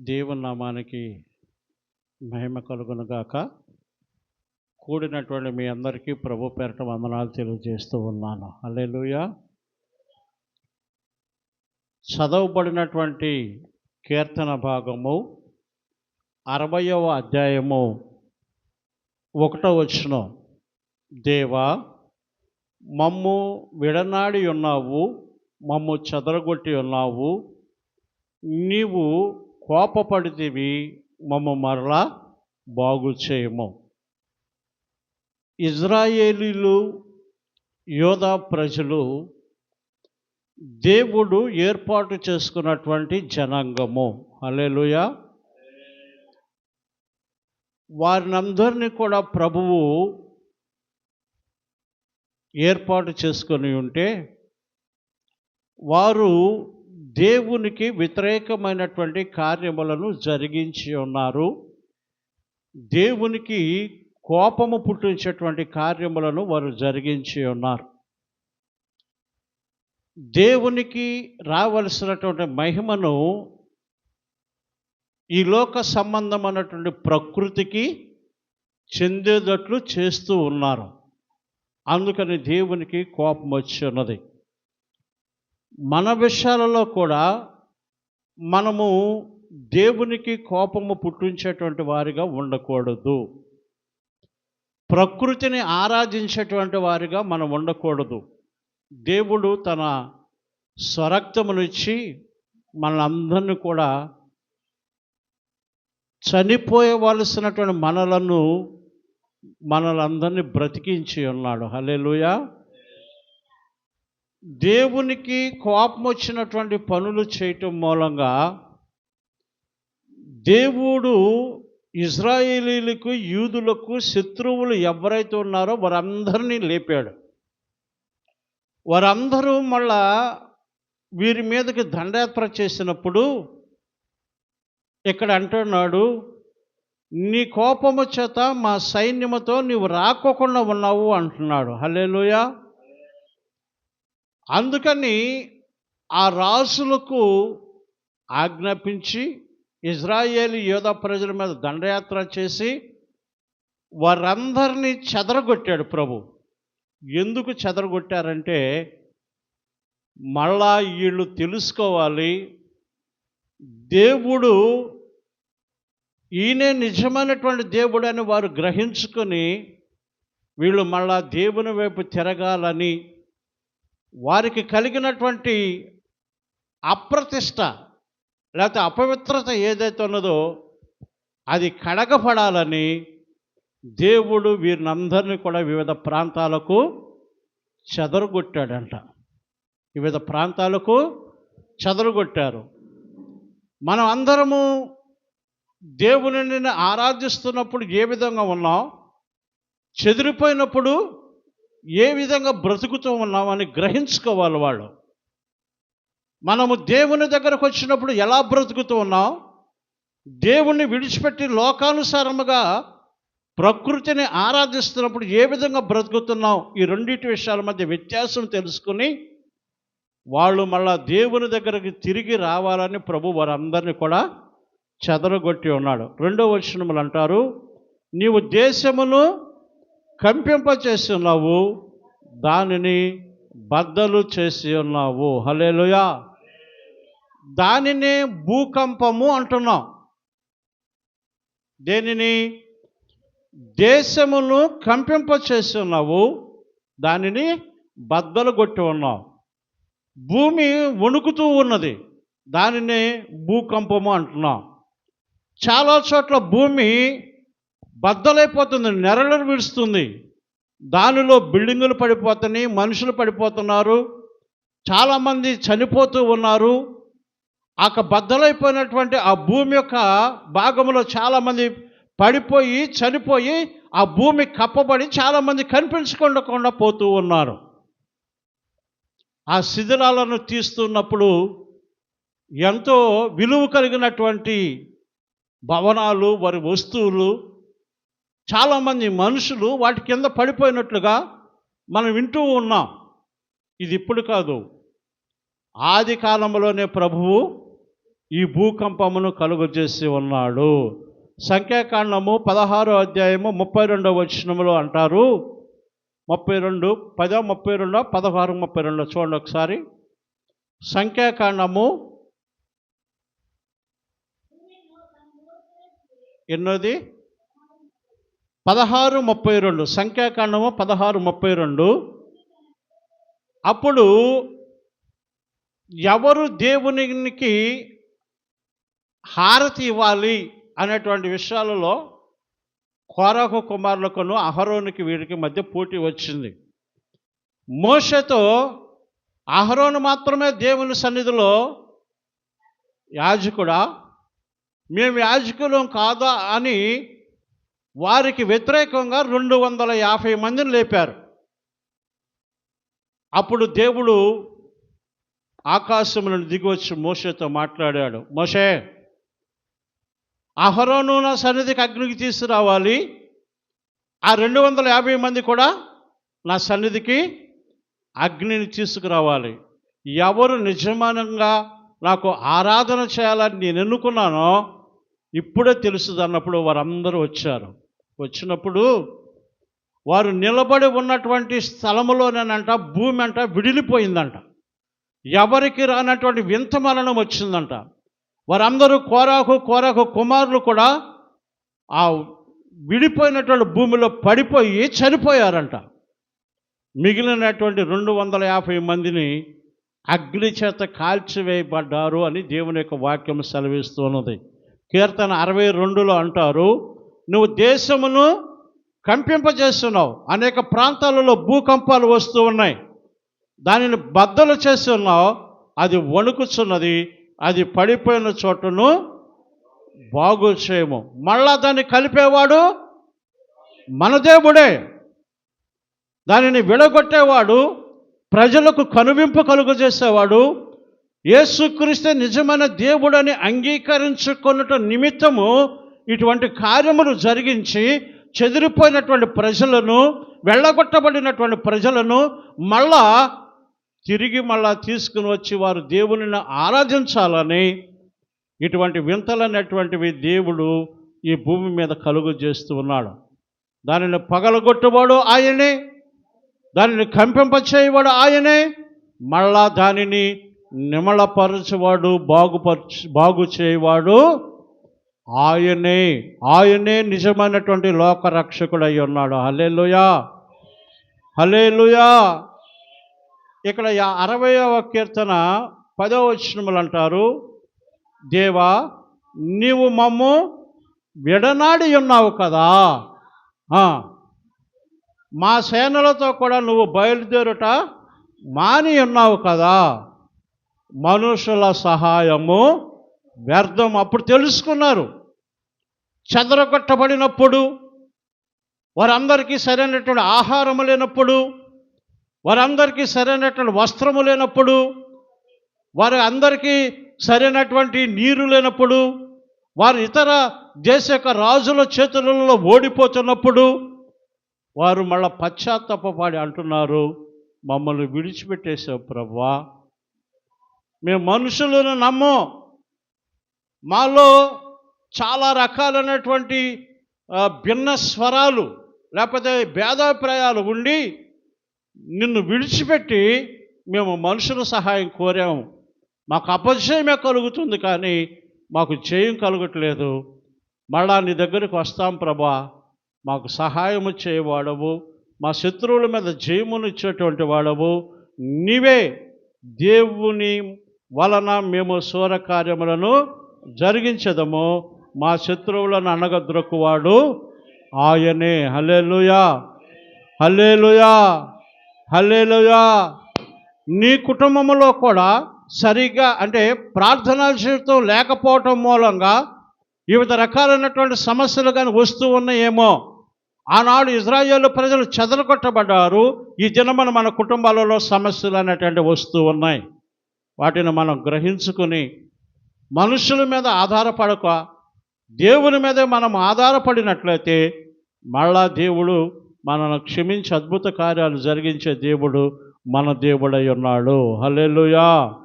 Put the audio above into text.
దేవుని నామానికి మహిమ కలుగునుగాక కూడినటువంటి మీ అందరికీ ప్రభు పేరట వందనాలు తెలియజేస్తూ ఉన్నాను. అల్లెలుయ చదవబడినటువంటి కీర్తన భాగము అరవయవ అధ్యాయము ఒకటో వచ్చిన దేవా మమ్ము విడనాడి ఉన్నావు మమ్ము చెదరగొట్టి ఉన్నావు నీవు కోపపడితివి మమ్మ మరలా బాగు చేయము. ఇజ్రాయేలీలు యోధా ప్రజలు దేవుడు ఏర్పాటు చేసుకున్నటువంటి జనాంగము. అలెలుయ వారినందరినీ కూడా ప్రభువు ఏర్పాటు చేసుకొని ఉంటే వారు దేవునికి వ్యతిరేకమైనటువంటి కార్యములను జరిగించి ఉన్నారు. దేవునికి కోపము పుట్టించేటువంటి కార్యములను వారు జరిగించి ఉన్నారు. దేవునికి రావలసినటువంటి మహిమను ఈ లోక సంబంధమైనటువంటి ప్రకృతికి చెందేటట్లు చేస్తూ ఉన్నారు. అందుకని దేవునికి కోపం వచ్చి ఉన్నది. మన విషయాలలో కూడా మనము దేవునికి కోపము పుట్టించేటువంటి వారిగా ఉండకూడదు. ప్రకృతిని ఆరాధించేటువంటి వారిగా మనం ఉండకూడదు. దేవుడు తన స్వరక్తమునిచ్చి మనందరినీ కూడా చనిపోయవలసినటువంటి మనలను మనలందరినీ బ్రతికించి ఉన్నాడు. హలేలుయా దేవునికి కోపం వచ్చినటువంటి పనులు చేయటం మూలంగా దేవుడు ఇజ్రాయేలీలకు యూదులకు శత్రువులు ఎవరైతే ఉన్నారో వారందరినీ లేపాడు. వారందరూ మళ్ళా వీరి మీదకి దండయాత్ర చేసినప్పుడు ఇక్కడ అంటున్నాడు నీ కోపము చేత మా సైన్యముతో నీవు రాకోకుండా ఉన్నావు అంటున్నాడు. హలేలుయ అందుకని ఆ రాసులకు ఆజ్ఞాపించి ఇజ్రాయేల్ యోధ ప్రజల మీద దండయాత్ర చేసి వారందరినీ చెదరగొట్టాడు ప్రభు. ఎందుకు చెదరగొట్టారంటే మళ్ళా వీళ్ళు తెలుసుకోవాలి. దేవుడు ఈయనే నిజమైనటువంటి దేవుడు అని వారు గ్రహించుకొని వీళ్ళు మళ్ళా దేవుని వైపు తిరగాలని వారికి కలిగినటువంటి అప్రతిష్ట లేకపోతే అపవిత్రత ఏదైతే ఉన్నదో అది కడగపడాలని దేవుడు వీరినందరినీ కూడా వివిధ ప్రాంతాలకు చెదరగొట్టాడంట. వివిధ ప్రాంతాలకు చెదరగొట్టారు. మనం అందరము దేవుని ఆరాధిస్తున్నప్పుడు ఏ విధంగా ఉన్నాం? చెదిరిపోయినప్పుడు ఏ విధంగా బ్రతుకుతూ ఉన్నామని గ్రహించుకోవాలి వాళ్ళు. మనము దేవుని దగ్గరకు వచ్చినప్పుడు ఎలా బ్రతుకుతూ ఉన్నాం? దేవుణ్ణి విడిచిపెట్టి లోకానుసారముగా ప్రకృతిని ఆరాధిస్తున్నప్పుడు ఏ విధంగా బ్రతుకుతున్నాం? ఈ రెండింటి విషయాల మధ్య వ్యత్యాసం తెలుసుకుని వాళ్ళు మళ్ళా దేవుని దగ్గరికి తిరిగి రావాలని ప్రభు వారందరినీ కూడా చెదరగొట్టి ఉన్నాడు. రెండో వచనములు అంటారు నీవు దేశమును కంపింపచేసి ఉన్నావు దానిని బద్దలు చేసి ఉన్నావు. హలేలుయా దానినే భూకంపము అంటున్నాం. దేనిని? దేశమును కంపింప చేసి ఉన్నావు దానిని బద్దలు కొట్టి ఉన్నావు భూమి వణుకుతూ ఉన్నది దానిని భూకంపము అంటున్నాం. చాలా చోట్ల భూమి బద్దలైపోతుంది నెరలను విడుస్తుంది. దానిలో బిల్డింగులు పడిపోతున్నాయి మనుషులు పడిపోతున్నారు చాలామంది చనిపోతూ ఉన్నారు. ఆ బద్దలైపోయినటువంటి ఆ భూమి యొక్క భాగంలో చాలామంది పడిపోయి చనిపోయి ఆ భూమి కప్పబడి చాలామంది కనిపించకుండా పోతూ ఉన్నారు. ఆ శిథిలాలను తీస్తున్నప్పుడు ఎంతో విలువ కలిగినటువంటి భవనాలు వారి వస్తువులు చాలామంది మనుషులు వాటి కింద పడిపోయినట్లుగా మనం వింటూ ఉన్నాం. ఇది ఇప్పుడు కాదు. ఆది కాలంలోనే ప్రభువు ఈ భూకంపమును కలుగజేసి ఉన్నాడు. సంఖ్యాకాండము పదహారో అధ్యాయము ముప్పై రెండవ వచనములో అంటారు. ముప్పై రెండు పదో ముప్పై రెండో పదహారు ముప్పై రెండో చూడండి ఒకసారి. సంఖ్యాకాండము ఎన్నోది? పదహారు ముప్పై రెండు సంఖ్యాకాండము పదహారు ముప్పై రెండు. అప్పుడు ఎవరు దేవునికి హారతి ఇవ్వాలి అనేటువంటి విషయాలలో కోరాకు కుమారులకును అహరోనికి వీడికి మధ్య పోటీ వచ్చింది. మోషతో అహరోను మాత్రమే దేవుని సన్నిధిలో యాజకుడా? మేము యాజకులం కాదా అని వారికి వ్యతిరేకంగా రెండు వందల యాభై మందిని లేపారు. అప్పుడు దేవుడు ఆకాశం నుండి దిగివచ్చి మోషేతో మాట్లాడాడు మోషే అహరోను నా సన్నిధికి అగ్నికి తీసుకురావాలి. ఆ రెండు వందల యాభై మంది కూడా నా సన్నిధికి అగ్నిని తీసుకురావాలి. ఎవరు నిజమానంగా నాకు ఆరాధన చేయాలని నేను ఎన్నుకున్నానో ఇప్పుడే తెలుస్తుంది అన్నప్పుడు వారందరూ వచ్చారు. వచ్చినప్పుడు వారు నిలబడి ఉన్నటువంటి స్థలములోనేనంట భూమి అంట విడిలిపోయిందంట. ఎవరికి రానటువంటి వింత మరణం వచ్చిందంట. వారందరూ కోరాకు కోరాకు కుమారులు కూడా ఆ విడిపోయినటువంటి భూమిలో పడిపోయి చనిపోయారంట. మిగిలినటువంటి రెండు వందల యాభై మందిని అగ్ని చేత కాల్చివేయబడ్డారు అని దేవుని యొక్క వాక్యం సెలవిస్తున్నది. కీర్తన అరవై రెండులో అంటారు నువ్వు దేశమును కంపింపజేస్తున్నావు. అనేక ప్రాంతాలలో భూకంపాలు వస్తూ ఉన్నాయి. దానిని బద్దలు చేస్తున్నావు. అది వణుకుచున్నది. అది పడిపోయిన చోటను బాగు చేయము. మళ్ళా దాన్ని కలిపేవాడు మన దేవుడే. దానిని విడగొట్టేవాడు ప్రజలకు కనువింపు కలుగజేసేవాడు యేసుక్రీస్తే నిజమైన దేవుడని అంగీకరించుకున్నట నిమిత్తము ఇటువంటి కార్యములు జరిగించి చెదిరిపోయినటువంటి ప్రజలను వెళ్ళగొట్టబడినటువంటి ప్రజలను మళ్ళా తిరిగి మళ్ళా తీసుకుని వచ్చి వారు దేవునిని ఆరాధించాలని ఇటువంటి వింతలైనటువంటివి దేవుడు ఈ భూమి మీద కలుగు చేస్తూ ఉన్నాడు. దానిని పగలగొట్టువాడు ఆయనే దానిని కంపింపచేయవాడు ఆయనే మళ్ళా దానిని నిమలపరచువాడు బాగుపరచు బాగు చేయవాడు ఆయనే ఆయనే నిజమైనటువంటి లోకరక్షకుడు అయి ఉన్నాడు. హలేలుయా హలేలుయా ఇక్కడ అరవయవ కీర్తన పదవ వచనములు అంటారు. దేవా నీవు మమ్ము విడనాడి ఉన్నావు కదా. మా సేనలతో కూడా నువ్వు బయలుదేరుట మాని ఉన్నావు కదా. మనుషుల సహాయము వ్యర్థం అప్పుడు తెలుసుకున్నారు. చెదరగొట్టబడినప్పుడు వారందరికీ సరైనటువంటి ఆహారము లేనప్పుడు వారందరికీ సరైనటువంటి వస్త్రము లేనప్పుడు వారి అందరికీ సరైనటువంటి నీరు లేనప్పుడు వారు ఇతర దేశ యొక్క రాజుల చేతులలో ఓడిపోతున్నప్పుడు వారు మళ్ళా పశ్చాత్తాపడి అంటున్నారు మమ్మల్ని విడిచిపెట్టేశావు ప్రభా. మేము మనుషులను నమ్మం. మాలో చాలా రకాలైనటువంటి భిన్న స్వరాలు లేకపోతే భేదాభిప్రాయాలు ఉండి నిన్ను విడిచిపెట్టి మేము మనుషుల సహాయం కోరాము. మాకు అపజయమే కలుగుతుంది కానీ మాకు జయం కలగట్లేదు. మళ్ళా నీ దగ్గరికి వస్తాం ప్రభా. మాకు సహాయము చేయవాడవు. మా శత్రువుల మీద జయమును ఇచ్చేటువంటి వాడవు. నీవే దేవుని వలన మేము సూర కార్యములను జరిగించదము. మా శత్రువులను అనగద్రొక్కువాడు ఆయనే. హల్లెలూయా. హల్లెలూయా. హల్లెలూయా. నీ కుటుంబంలో కూడా సరిగ్గా అంటే ప్రార్థనా జీవితం లేకపోవటం మూలంగా వివిధ రకాలైనటువంటి సమస్యలు కానీ వస్తూ ఉన్నాయేమో. ఆనాడు ఇజ్రాయేల్ ప్రజలు చెదరగొట్టబడ్డారు. ఈ దినమున మన కుటుంబాలలో సమస్యలు అనేటువంటి వస్తూ ఉన్నాయి. వాటిని మనం గ్రహించుకుని మనుషుల మీద ఆధారపడక దేవుని మీదే మనం ఆధారపడినట్లయితే మళ్ళా దేవుడు మనను క్షమించి అద్భుత కార్యాలు జరిగించే దేవుడు మన దేవుడై ఉన్నాడు. హల్లెలూయా!